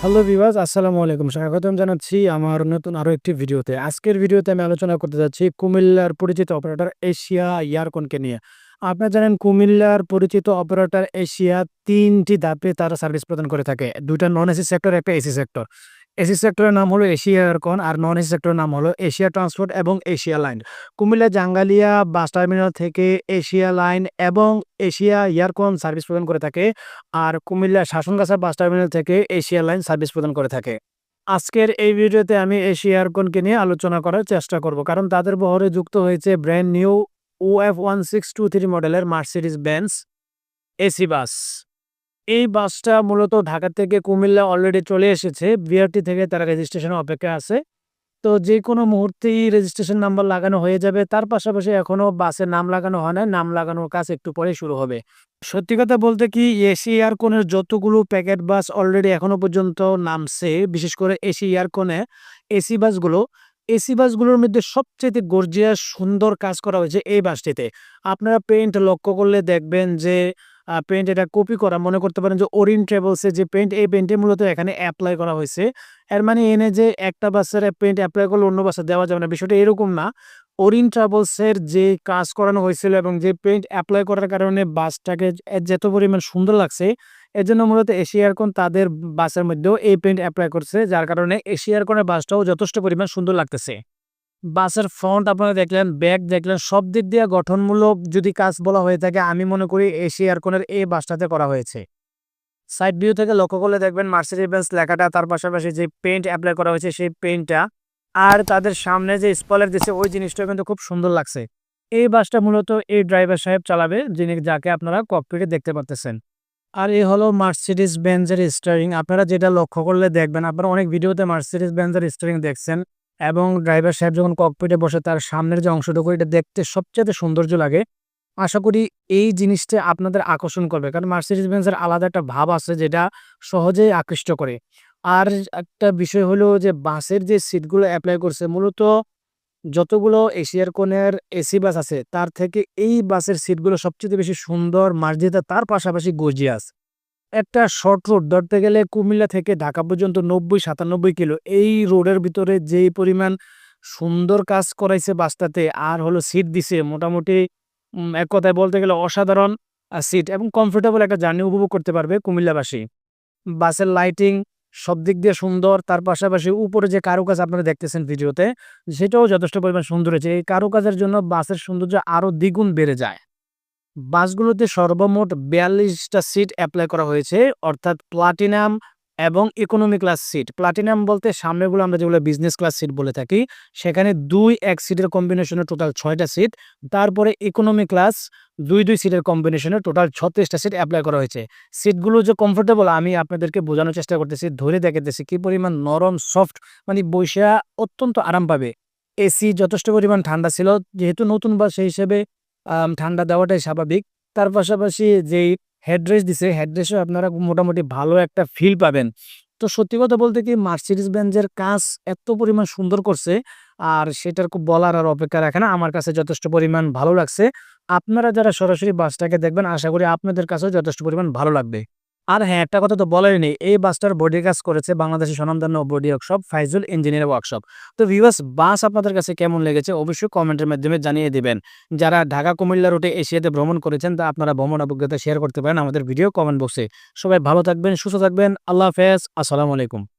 Hello Vivas আসসালামু আলাইকুম। স্বাগতম জানাচ্ছি আমার নতুন আরও একটি ভিডিওতে। আজকের ভিডিওতে আমি আলোচনা করতে যাচ্ছি কুমিল্লার পরিচিত অপারেটর এশিয়া ইয়ারকনকে নিয়ে। আপনার জানেন কুমিল্লার পরিচিত অপারেটর এশিয়া তিনটি দাপে তারা সার্ভিস প্রদান করে থাকে। দুইটা নন এসি সেক্টর একটা এসি সেক্টর এসি সেক্টরের নাম হলো এশিয়া এয়ারকন আর নন এসি সেক্টরের নাম হলো এশিয়া ট্রান্সপোর্ট এবং Asia line. Comilla, Jangalia bus terminal থেকে এশিয়া লাইন এবং এশিয়া ইয়ারকন সার্ভিস প্রদান করে থাকে আর কুমিল্লা শাসনগাছা বাস টার্মিনাল থেকে এশিয়া লাইন সার্ভিস প্রদান করে থাকে। আজকের এই ভিডিওতে আমি এশিয়া এয়ারকনকে নিয়ে আলোচনা করার চেষ্টা করব কারণ তাদের বহরে যুক্ত হয়েছে brand new O F one six two three মডেলের মার্সিডিস বেন্স এসি বাস। এই বাসটা মূলত ঢাকা থেকে কুমিল্লা অলরেডি চলে এসেছে। বিআরটি থেকে তারা রেজিস্ট্রেশনের অপেক্ষা আছে। তো যে কোনো মুহূর্তেই রেজিস্ট্রেশন নাম্বার লাগানো হয়ে যাবে। তার পাশাপাশি এখনও বাসের নাম লাগানো হয় না। নাম লাগানোর কাজ একটু পরে শুরু হবে। সত্যি কথা বলতে কি এসি এয়ারকনের যতগুলো প্যাকেট বাস অলরেডি এখনও পর্যন্ত নামছে, বিশেষ করে এসি এয়ারকনে এসি বাসগুলো এসি বাসগুলোর মধ্যে সবচেয়ে গর্জিয়াস সুন্দর কাজ করা হয়েছে এই বাসটিতে। আপনারা পেইন্ট লক্ষ্য করলে দেখবেন যে পেইন্ট এটা কপি করা, মনে করতে পারেন যে ওরিন ট্রাভেলসের যে পেইন্ট এই পেইন্টে মূলত এখানে অ্যাপ্লাই করা হয়েছে। এর মানে এনে যে একটা বাসের পেইন্ট অ্যাপ্লাই করলে অন্য বাসে দেওয়া যাবে না, বিষয়টা এরকম না। ওরিন ট্রাভেলসের যে কাজ করানো হয়েছিল এবং যে পেইন্ট অ্যাপ্লাই করার কারণে বাসটাকে যত পরিমাণ সুন্দর লাগছে, এর জন্য মূলত এশিয়ারকন তাদের বাসের মধ্যেও এই পেইন্ট অ্যাপ্লাই করছে, যার কারণে এশিয়ারকনের বাসটাও যথেষ্ট পরিমাণ সুন্দর লাগতেছে। বাসের ফ্রন্ট আপনারা দেখলেন ব্যাক দেখলেন, সব দিক দিয়ে গঠনমূলক যদি কাজ বলা হয়ে থাকে, আমি মনে করি এশিয়ারকনের এই বাসটাতে করা হয়েছে। সাইড ভিউ থেকে লক্ষ্য করলে দেখবেন মার্সিডিজ বেঞ্চ লেখাটা, তার পাশাপাশি যে পেইন্ট অ্যাপ্লাই করা হয়েছে, সেই পেইন্টটা আর তাদের সামনে যে স্পলার দিচ্ছে, ওই জিনিসটা কিন্তু খুব সুন্দর লাগছে। এই বাসটা মূলত এই ড্রাইভার সাহেব চালাবে, যিনি যাকে আপনারা ককপিটে দেখতে পারতেছেন। আর এই হলো মার্সিডিস বেঞ্জের স্টারিং আপনারা যেটা লক্ষ্য করলে দেখবেন, আপনারা অনেক ভিডিওতে মার্সিডিস বেঞ্জের স্টারিং দেখছেন। এবং ড্রাইভার সাহেব যখন ককপিটে বসে, তার সামনের যে অংশটুকু, এটা দেখতে সবচেয়ে সৌন্দর্য লাগে। আশা করি এই জিনিসটা আপনাদের আকর্ষণ করবে, কারণ মার্সিডিস বেঞ্জের আলাদা একটা ভাব আছে যেটা সহজেই আকৃষ্ট করে। আর একটা বিষয় হলো যে, বাসের যে সিটগুলো অ্যাপ্লাই করছে, মূলত যতগুলো এশিয়ার কোণের এসি বাস আছে, তার থেকে এই বাসের সিটগুলো সবচেয়ে বেশি সুন্দর, মার্জিতা, তার পাশাপাশি গর্জিয়াস। একটা শর্ট রোড ধরতে গেলে কুমিল্লা থেকে ঢাকা পর্যন্ত নব্বই, সাতানব্বই কিলো। এই রোডের ভিতরে যেই পরিমাণ সুন্দর কাজ করাইছে বাসটাতে, আর হলো সিট দিছে, মোটামুটি এক কথায় বলতে গেলে অসাধারণ সিট এবং কমফোর্টেবল একটা জার্নি উপভোগ করতে পারবে কুমিল্লাবাসী। বাসের লাইটিং সব দিক দিয়ে সুন্দর, তার পাশাপাশি উপরে যে কারুকাজ আপনারা দেখতেছেন ভিডিওতে, সেটাও যথেষ্ট পরিমাণ সুন্দর হয়েছে। এই কারুকাজের জন্য বাসের সৌন্দর্য আরও দ্বিগুণ বেড়ে যায়। বাসগুলোতে সর্বমোট বিয়াল্লিশটা সিট অ্যাপ্লাই করা হয়েছে, অর্থাৎ প্লাটিনাম এবং ইকোনমি ক্লাস সিট। প্লাটিনাম বলতে সামনেগুলো আমরা যেগুলো বিজনেস ক্লাস সিট বলে থাকি, সেখানে দুই এক সিটের কম্বিনেশনে টোটাল ছয়টা সিট, তারপরে ইকোনমি ক্লাস দুই দুই সিটের কম্বিনেশনে টোটাল ছত্রিশটা সিট অ্যাপ্লাই করা হয়েছে। সিটগুলো যে কমফোর্টেবল আমি আপনাদেরকে বোঝানোর চেষ্টা করতেছি, ধরে দেখাতেছি কি পরিমাণ নরম সফট মানে বৈশা অত্যন্ত আরাম পাবে। এসি যথেষ্ট পরিমাণ ঠান্ডা ছিল, যেহেতু নতুন বাস হিসেবে ঠান্ডা দেওয়াটাই স্বাভাবিক। তার পাশাপাশি যেই হেডড্রেস দিছে হেডড্রেসও আপনারা মোটামুটি ভালো একটা ফিল পাবেন। তো সত্যি কথা বলতে কি মার্সিডিস বেঞ্জের কাজ এত পরিমাণ সুন্দর করছে, আর সেটার খুব বলার আর অপেক্ষা রাখে না। আমার কাছে যথেষ্ট পরিমাণ ভালো লাগছে। আপনারা যারা সরাসরি বাসটাকে দেখবেন, আশা করি আপনাদের কাছেও যথেষ্ট পরিমাণ ভালো লাগবে। আর হ্যাঁ একটা কথা তো বলেনি এই বাসটার বডি কাজ করেছে বাংলাদেশের স্বনামধন্য body workshop Faizul engineer workshop তো ভিউয়ার্স বাস আপনাদের কাছে কেমন লেগেছে অবশ্যই কমেন্টের মাধ্যমে জানিয়ে দিবেন। যারা ঢাকা, কুমিল্লা রুটে এশিয়াতে ভ্রমণ করেছেন, তা আপনারা ভ্রমণ অভিজ্ঞতা শেয়ার করতে পারেন আমাদের ভিডিও কমেন্ট বক্সে সবাই ভালো থাকবেন, সুস্থ থাকবেন, আল্লাহ হাফেজ, আসসালামু আলাইকুম।